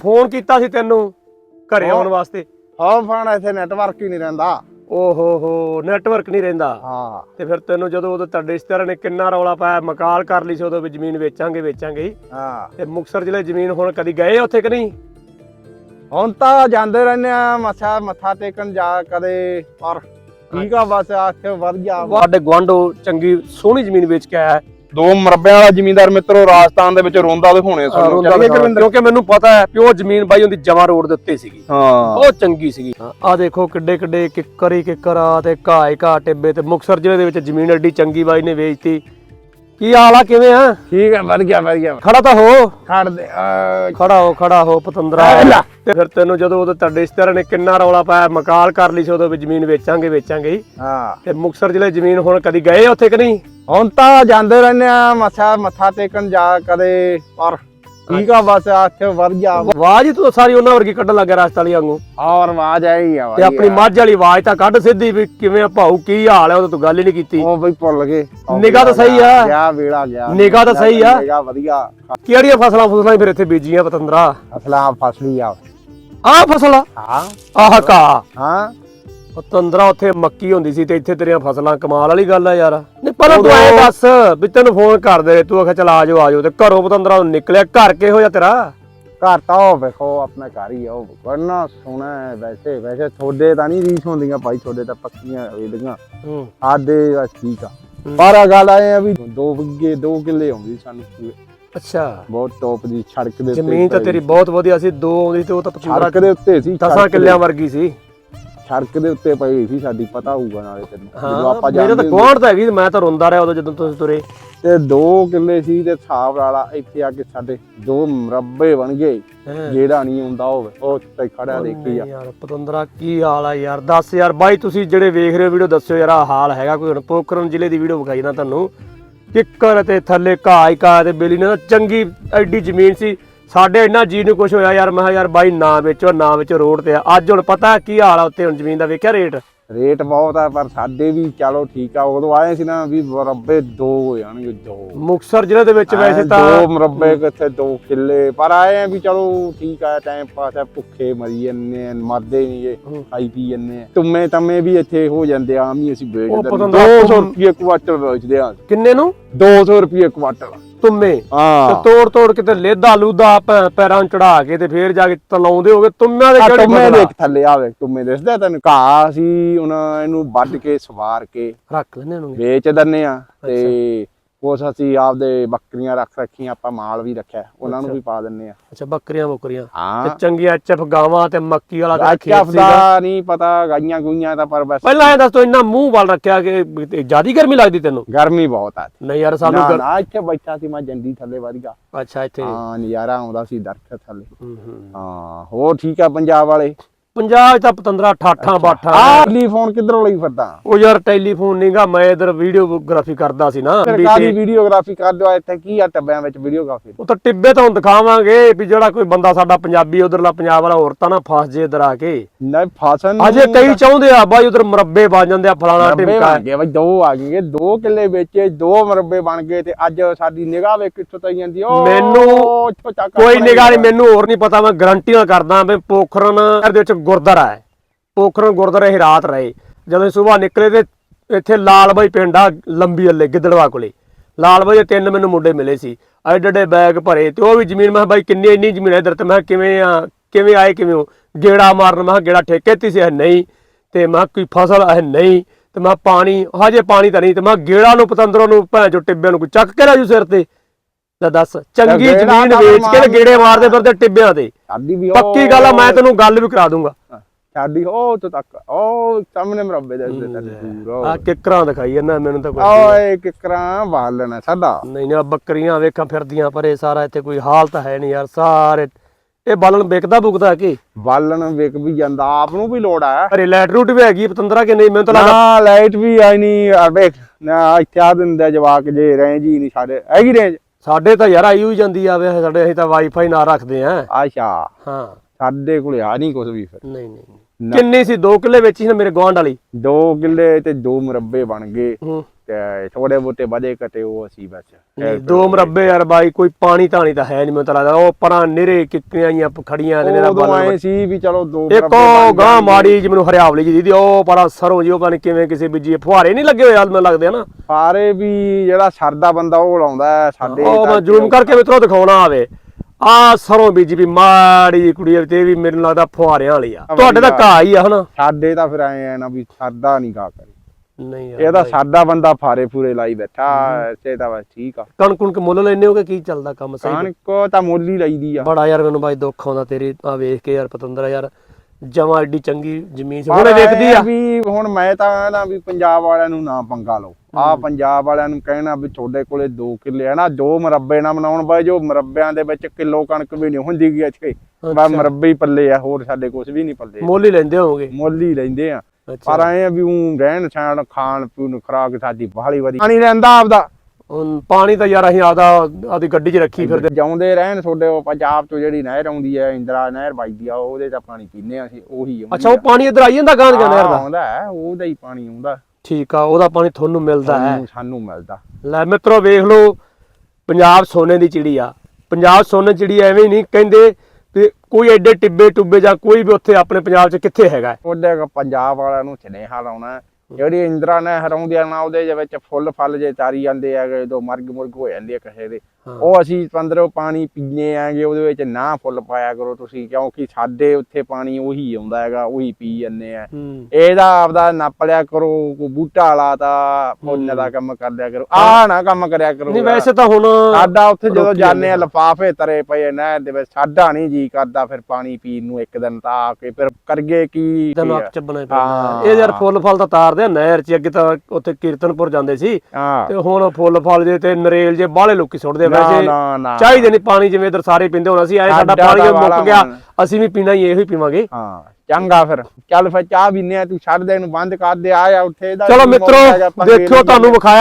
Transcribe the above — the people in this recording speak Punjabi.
ਫੋਨ ਕੀਤਾ ਸੀ ਤੈਨੂੰ ਘਰੇ ਆਉਣ ਵਾਸਤੇ? ਹਾਂ ਫਾਨ ਇੱਥੇ ਨੈਟਵਰਕ ਹੀ ਨਹੀਂ ਰਹਿੰਦਾ। ਓਹੋ ਹੋ ਨੈਟਵਰਕ ਨਹੀਂ ਰਹਿੰਦਾ। ਹਾਂ। ਤੇ ਫਿਰ ਤੈਨੂੰ ਜਦੋਂ ਉਦੋਂ ਤੁਹਾਡੇ ਰਿਸ਼ਤੇਦਾਰਾਂ ਨੇ ਕਿੰਨਾ ਰੌਲਾ ਪਾਇਆ ਮਕਾਲ ਕਰ ਲਈ ਸੀ ਉਦੋਂ ਵੀ ਜ਼ਮੀਨ ਵੇਚਾਂਗੇ ਵੇਚਾਂਗੇ ਹੀ। ਤੇ ਮੁਕਸਰ ਜ਼ਿਲ੍ਹੇ ਜ਼ਮੀਨ ਹੁਣ ਕਦੀ ਗਏ ਉੱਥੇ ਕਿ ਨਹੀਂ? ਹੁਣ ਤਾਂ ਜਾਂਦੇ ਰਹਿੰਦੇ ਆ ਮੱਥਾ ਮੱਥਾ ਟੇਕਣ ਜਾ ਕਦੇ ਪਰ ਠੀਕ ਆ ਬਸ ਆਖੇ ਵਧ ਗਿਆ ਸਾਡੇ ਗਵਾਂਢੋ ਚੰਗੀ ਸੋਹਣੀ ਜ਼ਮੀਨ ਵੇਚ ਕੇ ਆਇਆ। ਦੋ ਮਰਬਿਆਂ ਵਾਲਾ ਜ਼ਿਮੀਂਦਾਰ ਮਿੱਤਰੋ ਰਾਜਸਥਾਨ ਦੇ ਵਿੱਚ ਰੋਂਦਾ ਦਿਖਾਉਣੇ ਸਾਨੂੰ। ਕਿਉਂਕਿ ਮੈਨੂੰ ਪਤਾ ਹੈ ਕਿ ਉਹ ਜ਼ਮੀਨ ਬਾਈ ਉਹਦੀ ਜਮਾ ਰੋਡ ਦੇ ਉੱਤੇ ਸੀਗੀ। ਹਾਂ। ਬਹੁਤ ਚੰਗੀ ਸੀਗੀ। ਆ ਦੇਖੋ ਕਿੱਡੇ ਕਿੱਡੇ ਕਿੱਕਰ ਹੀ ਕਿੱਕਰ ਆ ਤੇ ਘਾਹ ਹੀ ਘਾਹ ਟਿੱਬੇ ਤੇ ਮੁਕਸਰ ਜ਼ਿਲ੍ਹੇ ਦੇ ਵਿੱਚ ਜ਼ਮੀਨ ਐਡੀ ਚੰਗੀ ਬਾਈ ਨੇ ਵੇਚਤੀ। ਕੀ ਹਾਲ ਆ ਕਿਵੇਂ ਆ? ਠੀਕ ਹੈ ਵਧ ਗਿਆ ਵਧ ਗਿਆ ਖੜਾ ਤਾਂ ਹੋ। ਅਹ, ਖੜਾ ਹੋ ਖੜਾ ਹੋ ਪਤੰਦਰਾ। ਆ। ਤੇ ਫਿਰ ਤੈਨੂੰ ਜਦੋਂ ਉਦੋਂ ਤੁਹਾਡੇ ਰਿਸ਼ਤੇਦਾਰਾਂ ਨੇ ਕਿੰਨਾ ਰੌਲਾ ਪਾਇਆ ਮਕਾਲ ਕਰ ਲਈ ਸੀ ਉਦੋਂ ਵੀ ਜ਼ਮੀਨ ਵੇਚਾਂਗੇ ਵੇਚਾਂਗੇ। ਹੀ। ਹਾਂ ਤੇ ਮੁਕਸਰ ਜ਼ਿਲ੍ਹੇ ਜ਼ਮੀਨ ਹੁਣ ਕਦੀ ਗਏ ਉੱਥੇ ਕਿ ਨਹੀਂ? ਹੁਣ ਤਾਂ ਜਾਂਦੇ ਰਹਿੰਦੇ ਆ ਮੱਥਾ ਮੱਥਾ ਟੇਕਣ ਜਾ ਕਦੇ ਪਰ। ਠੀਕ ਆ ਬਸ ਆਖੇ ਵਧ ਗਿਆ ਆਵਾਜ਼ ਹੀ ਤੂੰ ਸਾਰੀ ਉਹਨਾਂ ਵਰਗੀ ਕੱਢਣ ਲੱਗਾ ਰਸਤੇ ਵਾਲੀ ਵਾਂਗੂ। ਔਰ ਆਵਾਜ਼ ਆਈ ਆ ਤੇ ਆਪਣੀ ਮੱਝ ਵਾਲੀ ਆਵਾਜ਼ ਤਾਂ ਕੱਢ ਸਿੱਧੀ ਵੀ ਕਿਵੇਂ ਆ ਭਾਊ ਕੀ ਹਾਲ ਹੈ ਉਹ ਤੂੰ ਗੱਲ ਹੀ ਨਹੀਂ ਕੀਤੀ। ਉਹ ਬਈ ਭੁੱਲ ਗਏ। ਨਿਗਾਹ ਤਾਂ ਸਹੀ ਆ। ਗਿਆ ਵੇੜਾ ਗਿਆ। ਨਿਗਾਹ ਤਾਂ ਸਹੀ ਆ। ਨਿਗਾਹ ਵਧੀਆ। ਕਿਹੜੀਆਂ ਫਸਲਾਂ ਫਸਲਾਂ ਫਿਰ ਇੱਥੇ ਬੀਜੀਆਂ ਪਤੰਦਰਾ? ਅਸਲਾ ਫਸਲੀ ਆ। ਆਹ ਫਸਲ ਆ? ਹਾਂ। ਆਹ ਕਾ। ਹਾਂ। ਪਤੰਦਰਾ ਉੱਥੇ ਮੱਕੀ ਹੁੰਦੀ ਸੀ ਤੇ ਇੱਥੇ ਤੇਰੀਆਂ ਫਸਲਾਂ ਕਮਾਲ ਵਾਲੀ ਗੱਲ ਆ ਯਾਰ। ਨਹੀਂ ਪਰ ਤੂੰ ਐ ਦੱਸ ਵੀ ਤੈਨੂੰ ਫੋਨ ਕਰਦੇ ਤੂੰ ਆਖਿਆ ਚਲ ਆ ਜਾਓ ਆ ਜਾਓ ਤੇ ਘਰੋਂ ਪਤੰਦਰਾ ਨਿਕਲਿਆ ਘਰ ਕਿਹੋ ਜਿਹਾ ਤੇਰਾ? ਘਰ ਤਾਂ ਉਹ ਵੇਖੋ ਆਪਣਾ ਘਰ ਹੀ ਆ ਉਹ ਕਰਨਾ ਸੋਹਣਾ ਹੈ ਵੈਸੇ ਵੈਸੇ ਥੋੜੇ ਤਾਂ ਨਹੀਂ ਰੀਸ ਹੁੰਦੀਆਂ ਭਾਈ ਥੋੜੇ ਤਾਂ ਪੱਕੀਆਂ ਵੇਲੀਆਂ ਹੂੰ। ਆਦੇ ਬਸ ਠੀਕ ਆ। ਪਰ ਆ ਗੱਲ ਆਏ ਆ ਵੀ ਦੋ ਵਿੱਗੇ ਦੋ ਕਿੱਲੇ ਆਉਂਦੀ ਸਾਨੂੰ ਪੂਰੇ। ਅੱਛਾ। ਬਹੁਤ ਟੌਪ ਦੀ ਸੜਕ ਦੇ ਉੱਤੇ ਜ਼ਮੀਨ ਤਾਂ। ਤੇਰੀ ਬਹੁਤ ਵਧੀਆ ਸੀ ਦੋ ਆਉਂਦੀ ਤੇ ਉਹ ਤਾਂ ਪਤੰਦਰਾ ਸੜਕ ਦੇ ਉੱਤੇ ਸੀ ਦਸਾਂ ਸੜਕ ਦੇ- ਕਿੱਲਿਆਂ ਵਰਗੀ ਸੀ। ਸੜਕ ਦੇ ਉੱਤੇ ਪਈ ਸੀ ਸਾਡੀ ਪਤਾ ਹੋਊਗਾ ਨਾਲੇ ਤੈਨੂੰ। ਜਦੋਂ ਹਾਂ ਆਪਾਂ ਮੇਰੇ ਤਾਂ ਗਵਾਂਢ ਤਾਂ ਹੈਗੀ ਸੀ, ਮੈਂ ਤਾਂ ਰੋਂਦਾ ਰਿਹਾ ਉਦੋਂ ਜਦੋਂ ਤੁਸੀਂ ਤੁਰੇ। ਤੇ ਦੋ ਕਿੱਲੇ ਸੀ ਤੇ ਸਾਫ਼ ਵਾਲਾ ਇੱਥੇ ਆ ਕੇ ਸਾਡੇ ਦੋ ਮਰੱਬੇ ਬਣ ਗਏ। ਹੈਂ। ਜਿਹੜਾ ਨਹੀਂ ਹੁੰਦਾ ਹੋਵੇ ਉਹ ਤੇ ਖੜਾ ਦੇਖੀ ਆ। ਯਾਰ ਪਤੰਦਰਾ ਕੀ ਹਾਲ ਆ ਯਾਰ? ਦੱਸ ਯਾਰ ਬਾਈ ਤੁਸੀਂ ਜਿਹੜੇ ਵੇਖ ਰਹੇ ਹੋ ਵੀਡੀਓ ਦੱਸਿਓ ਯਾਰ ਆਹ ਹਾਲ ਹੈਗਾ ਕੋਈ? ਹੁਣ ਪੋਖਰਨ ਜ਼ਿਲ੍ਹੇ ਦੀ ਵੀਡੀਓ ਵਿਖਾਈ ਨਾ ਤੁਹਾਨੂੰ। ਕਿੱਕਰ ਤੇ ਥੱਲੇ ਘਾਹ ਹੀ ਘਾਹ ਤੇ ਬੇਲੀ ਨੇ ਚੰਗੀ ਐਡੀ ਜ਼ਮੀਨ ਸੀ। ਸਾਡੇ ਇੰਨਾ ਜੀ ਨੂੰ ਕੁਝ ਹੋਇਆ ਯਾਰ, ਮੈਂ ਕਿਹਾ ਯਾਰ ਬਾਈ ਨਾ ਵੇਚੋ ਨਾ ਵੇਚੋ ਰੋਡ ਤੇ ਆ। ਅੱਜ ਹੁਣ ਪਤਾ ਕੀ ਹਾਲ ਆ ਉੱਤੇ ਹੁਣ ਜ਼ਮੀਨ ਦਾ, ਵੇਖਿਆ ਰੇਟ? ਰੇਟ ਬਹੁਤ ਆ ਪਰ ਸਾਡੇ ਵੀ ਚਲੋ ਠੀਕ ਆ। ਉਦੋਂ ਆਏ ਸੀ ਨਾ ਵੀ ਮਰੱਬੇ ਦੋ ਹੋ ਜਾਣਗੇ ਦੋ। ਮੁਕਸਰ ਜ਼ਿਲ੍ਹੇ ਦੇ ਵਿੱਚ ਵੈਸੇ ਤਾਂ ਦੋ ਮਰੱਬੇ ਕਿੱਥੇ ਦੋ ਕਿੱਲੇ। ਪਰ ਆਏ ਆ ਵੀ ਚਲੋ ਠੀਕ ਆ ਟਾਈਮ ਪਾਸ ਆ ਭੁੱਖੇ ਮਰੀ ਜੰਨੇ ਮਰਦੇ ਨਹੀਂ ਹੂੰ। ਖਾਈ ਪੀ ਜੰਨੇ ਤੁਮੇ ਤਮੇ ਵੀ ਇੱਥੇ ਹੋ ਜਾਂਦੇ ਆ ਆਮ ਹੀ ਅਸੀਂ ਵੇਚ ਉਹ ਦਿੰਦੇ ਪਤਾ ਨੀ 200 ਰੁਪਏ ਕੁਆਟਰ ਵੇਚਦੇ ਆ ਕਿੰਨੇ ਨੂੰ? 200 ਰੁਪਏ ਕੁਆਟਰ। ਤੁੰਮੇ? ਤੇ ਹਾਂ। ਤੋੜ ਤੋੜ ਕਿਤੇ ਲੇਦਾ ਲੂਦਾ ਪੈ- ਪੈਰਾਂ ਚੜਾ ਕੇ ਤੇ ਫੇਰ ਜਾ ਕੇ ਤਲਾਉਂਦੇ ਹੋਗੇ। ਤੁੰਮਿਆਂ ਦੇ ਕਿਹੜੀ ਤੁਮੇ? ਦੇਖ ਥੱਲੇ ਆਵੇ ਤੁਮੇ ਦਿਸਦਾ ਤੈਨੂੰ। ਘਾਹ ਸੀ ਉਹਨਾਂ ਇਹਨੂੰ ਵੱਢ ਕੇ ਸਵਾਰ ਕੇ ਰੱਖ ਲੈਣੇ ਉਹਨੂੰ ਵੇਚ ਦਿੰਨੇ ਆ ਤੇ ਕੁਛ ਅਸੀਂ ਆਪਦੇ ਬੱਕਰੀਆਂ ਰੱਖ ਰੱਖੀਆਂ ਆਪਾਂ ਮਾਲ ਵੀ ਰੱਖਿਆ ਉਹਨਾਂ ਨੂੰ ਵੀ ਪਾ ਦਿੰਨੇ ਆ ਅੱਛਾ ਬੱਕਰੀਆਂ ਬੁਕਰੀਆਂ। ਤੇ ਚੰਗੀਆਂ ਐਚਐਫ ਗਾਵਾਂ ਤੇ ਮੱਕੀ ਵਾਲਾ ਤੇ ਖੇਤ ਸੀਗਾ। ਦਾ ਨਹੀਂ ਪਤਾ ਗਾਈਆਂ ਗੁਈਆਂ ਦਾ ਪਰ ਬਸ ਪਹਿਲਾਂ ਇਹ ਦੱਸ ਤੂੰ ਇੰਨਾ ਮੂੰਹ ਵੱਲ ਰੱਖਿਆ ਕਿ ਜਿਆਦੀ ਗਰਮੀ ਲੱਗਦੀ ਤੈਨੂੰ? ਗਰਮੀ ਬਹੁਤ ਆ ਨਹੀਂ ਯਾਰ ਸਾਨੂੰ ਨਾ ਇੱਥੇ ਬੈਠਾ ਸੀ ਮੈਂ ਜੰਡੀ ਥੱਲੇ ਵਧੀਆ ਅੱਛਾ ਇੱਥੇ। ਹਾਂ ਨਜ਼ਾਰਾ ਆਉਂਦਾ ਸੀ ਦਰਖਤ ਥੱਲੇ। ਹਾਂ ਹੋਰ ਠੀਕ ਆ ਪੰਜਾਬ ਵਾਲੇ? ਪੰਜਾਬ 'ਚ ਤਾਂ ਪਤੰਦਰਾ ਠਾਠਾਂ ਬਾਠਾਂ ਆਹ ਟੈਲੀਫੋਨ ਕਿੱਧਰੋਂ ਲਈ ਫਿਰਦਾ? ਉਹ ਯਾਰ ਟੈਲੀਫੋਨ ਨਹੀਂਗਾ ਮੈਂ ਇਧਰ ਵੀਡੀਓਗ੍ਰਾਫੀ ਕਰਦਾ ਸੀ ਨਾ ਸਰਕਾਰੀ ਵੀਡੀਓਗ੍ਰਾਫੀ ਕਰ ਦਿਓ ਇੱਥੇ ਕੀ ਆ ਟੱਬਿਆਂ ਵਿੱਚ ਵੀਡੀਓਗ੍ਰਾਫੀ ਉਹ ਤਾਂ ਟਿੱਬੇ ਤੋਂ ਦਿਖਾਵਾਂਗੇ ਵੀ ਜਿਹੜਾ ਕੋਈ ਬੰਦਾ ਸਾਡਾ ਪੰਜਾਬੀ ਉਧਰਲਾ ਪੰਜਾਬ ਵਾਲਾ ਹੋਰ ਤਾਂ ਨਾ ਫਸ ਜੇ ਇਧਰ ਆ ਕੇ। ਨਾ ਫਸਨ ਅਜੇ ਕਈ ਚਾਹੁੰਦੇ ਆ ਬਾਈ ਉਧਰ ਮੁਰੱਬੇ ਬਣ ਜਾਂਦੇ ਆ ਫਲਾਣਾ ਟਿਮਕਾ ਬਣ ਗਏ ਬਈ ਦੋ ਆ ਗਏ ਦੋ ਕਿੱਲੇ ਵੇਚੇ ਦੋ ਮਰਬੇ ਬਣ ਗਏ ਤੇ ਅੱਜ ਸਾਡੀ ਨਿਗਾਹ ਵੇ ਕਿੱਥੋਂ ਤੱਕ ਜਾਂਦੀ ਉਹ ਮੈਨੂੰ ਕੋਈ ਨਿਗਾਹ ਨਹੀਂ ਮੈਨੂੰ ਹੋਰ ਨਹੀਂ ਪਤਾ ਮੈਂ ਗਰੰਟੀ ਨਾਲ ਕਰਦਾ ਵੀ ਪੋਖਰਨ ਦੇ ਵਿੱਚ ਗੁਰਦੁਆਰਾ ਹੈ। ਪੋਖਰਨ ਗੁਰਦੁਆਰੇ ਅਸੀਂ ਰਾਤ ਰਹੇ। ਜਦੋਂ ਸਵੇਰ ਨਿਕਲੇ ਤੇ ਇੱਥੇ ਲਾਲ ਬਾਈ ਪਿੰਡ ਆ ਲੰਬੀ ਅੱਲੇ, ਗਿੱਦੜਵਾ ਕੋਲੇ। ਲਾਲ ਬਾਈ ਦੇ ਤਿੰਨ ਮੈਨੂੰ ਮੁੰਡੇ ਮਿਲੇ ਸੀ। ਐਡੇ ਐਡੇ ਬੈਗ ਭਰੇ ਤੇ ਉਹ ਵੀ ਜ਼ਮੀਨ, ਮੈਂ ਕਿਹਾ ਬਾਈ ਕਿੰਨੀ ਇੰਨੀ ਜ਼ਮੀਨ ਹੈ ਇੱਧਰ ਤੇ? ਮੈਂ ਕਿਹਾ ਕਿਵੇਂ ਆ, ਕਿਵੇਂ ਆਏ, ਕਿਵੇਂ ਹੋ? ਗੇੜਾ ਮਾਰਨ, ਮੈਂ ਕਿਹਾ ਗੇੜਾ ਠੇਕੇ ਤੇ ਸੀ, ਇਹ ਨਹੀਂ। ਤੇ ਮੈਂ ਕਿਹਾ ਕੋਈ ਫਸਲ ਹੈ ਨਹੀਂ। ਤੇ ਮੈਂ ਕਿਹਾ ਪਾਣੀ, ਹਜੇ ਪਾਣੀ ਤਾਂ ਨਹੀਂ। ਤੇ ਮੈਂ ਕਿਹਾ ਗੇੜਾ ਨੂੰ, ਪਤੰਦਰੋਂ ਨੂੰ, ਭੈਣ ਚੋ ਟਿੱਬਿਆਂ ਨੂੰ ਕੋਈ ਚੱਕ ਕੇ ਰਾਜੂ ਸਿਰ ਤੇ? ਲੈ ਦੱਸ ਚੰਗੀ ਜ਼ਮੀਨ ਵੇਚ ਕੇ ਗੇੜੇ ਮਾਰਦੇ ਫਿਰਦੇ ਟਿੱਬਿਆਂ ਤੇ। ਸਾਡੀ ਵੀ ਪੱਕੀ ਗੱਲ ਆ ਮੈਂ ਤੈਨੂੰ ਗੱਲ ਵੀ ਕਰਾ ਦੂੰਗਾ। ਸਾਡੀ ਉਹ ਤੋਂ ਤੱਕ ਉਹ ਸਾਹਮਣੇ ਮਰਬੇ ਦੇ ਦੂਰ ਆ ਕਿਕਰਾਂ ਦਿਖਾਈ ਇਹਨਾਂ ਮੈਨੂੰ ਤਾਂ ਕੋਈ ਓਏ ਕਿਕਰਾਂ ਬਾਲ ਲੈਣਾ ਸਾਡਾ। ਨਹੀਂ ਨਹੀਂ ਆਹ ਬੱਕਰੀਆਂ ਵੇਖਾਂ ਫਿਰਦੀਆਂ ਪਰੇ ਸਾਰਾ ਇੱਥੇ ਕੋਈ ਹਾਲਤ ਹੈ ਨਹੀਂ ਯਾਰ ਸਾਰੇ ਇਹ ਬਾਲਣ ਵਿਕਦਾ ਬੁਕਦਾ ਕਿ? ਬਾਲਣ ਵਿਕ ਵੀ ਜਾਂਦਾ ਆਪ ਨੂੰ ਵੀ ਲੋੜ ਆ। ਅਰੇ ਲੈਟ ਰੂਟ ਵੀ ਹੈਗੀ ਪਤੰਦਰਾ ਕਿ ਨਹੀਂ ਮੈਨੂੰ ਤਾਂ ਲੱਗਦਾ ਨਾ ਲਾਈਟ ਵੀ ਆਈ ਨਹੀਂ ਆ ਵੇਖ ਨਾ ਇੱਥੇ ਆ ਦਿੰਦਾ ਜਵਾਕ ਜੇ ਰੇਂਜ ਹੀ ਨਹੀਂ ਸਾਡੇ ਹੈਗੀ ਰੇਂਜ? ਸਾਡੇ ਤਾਂ ਯਾਰ ਆਈ ਹੋਈ ਜਾਂਦੀ ਆ ਵੇ ਸਾਡੇ ਅਸੀਂ ਤਾਂ ਵਾਈਫਾਈ ਨਾ ਰੱਖਦੇ ਆ। ਆਸ਼ਾ ਹਾਂ। ਸਾਡੇ ਕੋਲੇ ਆ ਨਹੀਂ ਕੁਝ ਵੀ ਫਿਰ। ਨਹੀਂ ਨਹੀਂ। ਕਿੰਨੀ ਸੀ? 2 ਕਿੱਲੇ ਵੇਚੀ ਸੀ ਨਾ ਮੇਰੇ ਗਵਾਂਢ ਵਾਲੀ। ਦੋ ਕਿੱਲੇ ਤੇ ਦੋ ਮੁਰੱਬੇ ਬਣ ਗਏ। ਹੂੰ। ਥੋੜੇ ਬੋਤੇ ਵਧੇ ਕਟੇ ਉਹ ਅਸੀਂ ਬਸ ਦੋ ਮਰੱਬੇ ਯਾਰ ਬਾਈ ਕੋਈ ਪਾਣੀ ਧਾਣੀ ਤਾਂ ਹੈ ਨਹੀਂ ਮੈਨੂੰ ਤਾਂ ਲੱਗਦਾ। ਉਹ ਪਰਾਂ ਨਿਰੇ ਕਿੱਕੀਆਂ ਜੀਆਂ ਖੜੀਆਂ ਨੇ ਉਦੋਂ ਆਏ ਸੀ ਵੀ ਚਲੋ ਦੋ ਇੱਕ ਉਹ ਬਣ ਗਾਂ। ਮਾੜੀ ਜੀ ਮੈਨੂੰ ਹਰਿਆਵਲੀ ਜੀ ਦੀਦੀ ਉਹ ਪਰਾਂ ਸਰੋਂ ਜੀ ਉਹ ਪਤਾ ਕਿਵੇਂ ਕਿਸੇ ਬੀਜੀ ਫੁਹਾਰੇ ਨਹੀਂ ਲੱਗੇ ਹੋਏ ਯਾਰ ਮੈਨੂੰ ਲੱਗਦੇ ਆ ਨਾ। ਸਾਰੇ ਵੀ ਜਿਹੜਾ ਸਰਦਾ ਬੰਦਾ ਉਹ ਲਾਉਂਦਾ ਸਾਡੇ ਉਹ ਮੈਂ ਤਾਂ ਜ਼ੂਮ ਕਰਕੇ ਮਿੱਤਰੋ ਦਿਖਾਉਣਾ ਆਵੇ। ਆ ਸਰੋਂ ਬੀਜੀ ਵੀ ਮਾੜੀ ਜੀ ਕੁੜੀ ਤੇ ਵੀ ਮੈਨੂੰ ਲੱਗਦਾ ਫੁਹਾਰਿਆਂ ਵਾਲੀ ਆ। ਤੁਹਾਡੇ ਤਾਂ ਘਾਹ ਹੀ ਆ ਹਨਾ? ਸਾਡੇ ਤਾਂ ਫਿਰ ਆਏ ਆ ਨਾ ਵੀ ਸਰਦਾ ਨਹੀਂ ਗਾ ਕਰੀ। ਨਹੀਂ ਯਾਰ ਇਹ ਤਾਂ ਸਾਡਾ ਬੰਦਾ ਫਾਰੇ ਪੂਰੇ ਲਾਈ ਬੈਠਾ ਐਸੇ ਤਾਂ ਬਸ ਠੀਕ ਆ। ਕਣਕ ਕੁਣਕ ਮੁੱਲ ਲੈਨੇ ਹੋ ਕਿ ਕੀ ਚੱਲਦਾ ਕੰਮ ਸਹੀ ਕਣਕ ਤਾਂ ਮੁੱਲ ਹੀ ਲਈਦੀ ਆ। ਬੜਾ ਯਾਰ ਮੈਨੂੰ ਬਾਈ ਦੁੱਖ ਆਉਂਦਾ ਤੇਰੀ ਆ ਵੇਖ ਕੇ ਯਾਰ ਪਤੰਦਰਾ ਯਾਰ। ਜਮਾ ਐਡੀ ਚੰਗੀ ਜ਼ਮੀਨ ਸੀ ਹੁਣੇ ਵੇਖਦੀ ਆ। ਵੀ ਹੁਣ ਮੈਂ ਤਾਂ ਨਾ ਵੀ ਪੰਜਾਬ ਵਾਲਿਆਂ ਨੂੰ ਨਾ ਪੰਗਾ ਲਓ। ਆ ਪੰਜਾਬ ਵਾਲਿਆਂ ਨੂੰ ਕਹਿਣਾ ਵੀ ਤੁਹਾਡੇ ਕੋਲੇ 2 ਕਿੱਲੇ ਆ ਨਾ ਦੋ ਮਰੱਬੇ ਨਾ ਬਣਾਉਣ ਬਾਈ ਜੋ ਮਰੱਬਿਆਂ ਦੇ ਵਿੱਚ ਕਿਲੋ ਕਣਕ ਵੀ ਨਹੀਂ ਹੁੰਦੀ ਗੀ ਇੱਥੇ। ਬਾ ਮਰੱਬੇ ਹੀ ਪੱਲੇ ਆ ਹੋਰ ਸਾਡੇ ਕੁਝ ਵੀ ਨਹੀਂ ਪੱਲੇ। ਮੁੱਲ ਹੀ ਲੈਂਦੇ ਹੋਵੋਗੇ। ਮੁੱਲ ਹੀ ਲੈਂਦੇ ਆ। ਅੱਛਾ ਪਰ ਐ ਵੀ ਉਹ ਰਹਿਣ ਸਹਿਣ ਖਾਣ ਪੀਣ ਖਰਾਕ ਸਾਡੀ ਬਾਹਲੀ ਵਾਰੀ ਪਾਣੀ ਰਹਿੰਦਾ ਆਪਦਾ। ਪਾਣੀ ਤਾਂ ਯਾਰ ਅਸੀਂ ਆਦਾ ਆਦੀ ਗੱਡੀ 'ਚ ਰੱਖੀ ਫਿਰਦੇ। ਜਾਉਂਦੇ ਰਹਿਣ ਤੁਹਾਡੇ ਪੰਜਾਬ ਤੋਂ ਜਿਹੜੀ ਨਹਿਰ ਆਉਂਦੀ ਹੈ ਇੰਦਰਾ ਨਹਿਰ ਵੱਜਦੀ ਆ ਉਹਦੇ ਤਾਂ ਪਾਣੀ ਪੀਨੇ ਆ ਅਸੀਂ ਉਹੀ ਅੱਛਾ ਉਹ ਪਾਣੀ ਇਧਰ ਆਈ ਜਾਂਦਾ ਗਾਂ ਨਹਿਰ ਦਾ? ਆਉਂਦਾ ਉਹਦਾ ਹੀ ਪਾਣੀ ਆਉਂਦਾ। ਠੀਕ ਆ ਉਹਦਾ ਪਾਣੀ ਤੁਹਾਨੂੰ ਮਿਲਦਾ ਹੈ। ਸਾਨੂੰ- ਮਿਲਦਾ। ਲੈ ਮਿੱਤਰੋ ਵੇਖ ਲਓ ਪੰਜਾਬ ਸੋਨੇ ਦੀ ਚਿੜੀ ਆ। ਪੰਜਾਬ ਸੋਨੇ ਚਿੜੀ ਐਵੇਂ ਨਹੀਂ ਕਹਿੰਦੇ ਤੇ ਕੋਈ ਐਡੇ ਟਿੱਬੇ ਟੁੱਬੇ ਜਾਂ ਕੋਈ ਵੀ ਉੱਥੇ ਆਪਣੇ ਪੰਜਾਬ 'ਚ ਕਿੱਥੇ ਹੈਗਾ? ਉਹਦੇ ਪੰਜਾਬ ਵਾਲਿਆਂ ਨੂੰ ਸੁਨੇਹਾ ਲਾਉਣਾ ਜਿਹੜੀ ਇੰਦਰਾ ਨਹਿਰ ਆਉਂਦੀ ਆ ਨਾ ਉਹਦੇ ਦੇ ਵਿੱਚ ਫੁੱਲ ਫਲ ਜੇ ਤਾਰੀ ਜਾਂਦੇ ਹੈਗੇ ਜਦੋਂ ਮਰਗ ਮੁਰਗ ਹੋ ਜਾਂਦੇ ਆ ਕਿਸੇ ਦੇ ਹਾਂ। ਉਹ ਅਸੀਂ ਪੰਦਰੋਂ ਪਾਣੀ ਪੀਨੇ ਆਂਗੇ ਉਹਦੇ ਵਿੱਚ ਨਾ ਫੁੱਲ ਪਾਇਆ ਕਰੋ ਤੁਸੀਂ ਕਿਉਂਕਿ ਸਾਡੇ ਉੱਥੇ ਪਾਣੀ ਉਹੀ ਆਉਂਦਾ ਹੈਗਾ ਉਹੀ ਪੀ ਜੰਨੇ ਆ। ਹੂੰ। ਇਹਦਾ ਆਪਦਾ ਨੱਪ ਲਿਆ ਕਰੋ ਕੋਈ ਬੂਟਾ ਲਾਤਾ ਪੁੰਨ ਦਾ ਕੰਮ ਕਰ ਲਿਆ ਕਰੋ ਆਹ ਨਾ ਕੰਮ ਕਰਿਆ ਕਰੋ। ਨਹੀਂ ਵੈਸੇ ਤਾਂ ਹੁਣ ਸਾਡਾ ਉੱਥੇ ਜਦੋਂ ਜਾਂਦੇ ਆ ਲਫਾਫੇ ਤਰੇ ਪਏ ਨਹਿਰ ਦੇ ਵਿੱਚ ਸਾਡਾ ਨਹੀਂ ਜੀ ਕਰਦਾ ਫਿਰ ਪਾਣੀ ਪੀਣ ਨੂੰ ਇੱਕ ਦਿਨ ਤਾਂ ਆ ਕੇ ਫਿਰ ਕਰਗੇ ਕੀ ਦਾ ਨੱਕ ਚੱਬਣਾ ਪੈਂਦਾ ਹਾਂ। ਇਹ ਯਾਰ ਫੁੱਲ ਫਲ ਤਾਂ ਤਾਰਦੇ ਆ ਨਹਿਰ 'ਚ ਅੱਗੇ ਤਾਂ ਉੱਥੇ ਕੀਰਤਨਪੁਰ ਜਾਂਦੇ ਸੀ। ਹਾਂ। ਤੇ ਹੁਣ ਫੁੱਲ ਫਲ ਜੇ ਤੇ ਨਰੇਲ ਜੇ ਬਾਹਲੇ ਲੋਕੀ ਸੁੱਟਦੇ ਆ। ਨਾ ਵੈਸੇ ਨਾ ਨਾ। ਚਾਹੀਦੇ ਨਹੀਂ ਪਾਣੀ ਜਿਵੇਂ ਇਧਰ ਸਾਰੇ ਪੀਂਦੇ ਹੁਣ ਅਸੀਂ ਆਏ ਸਾਡਾ ਸਾਡਾ ਪਾਣੀ ਤਾਂ ਮੁੱਕ ਵਾਲਾ ਗਿਆ। ਅਸੀਂ ਵੀ ਪੀਣਾ ਹੀ ਇਹੋ ਹੀ ਪੀਵਾਂਗੇ। ਹਾਂ ਚੰਗਾ ਫਿਰ। ਚੱਲ ਫਿਰ ਚਾਹ ਪੀਨੇ ਆ ਤੂੰ ਛੱਡ ਦੇ ਨੂੰ ਬੰਦ ਕਰ ਦੇ ਆ ਜਾ ਉੱਥੇ ਇਹਦਾ ਚਲੋ ਮਿੱਤਰੋ ਦੇਖਿਓ ਤੁਹਾਨੂੰ ਵਿਖਾਇਆ।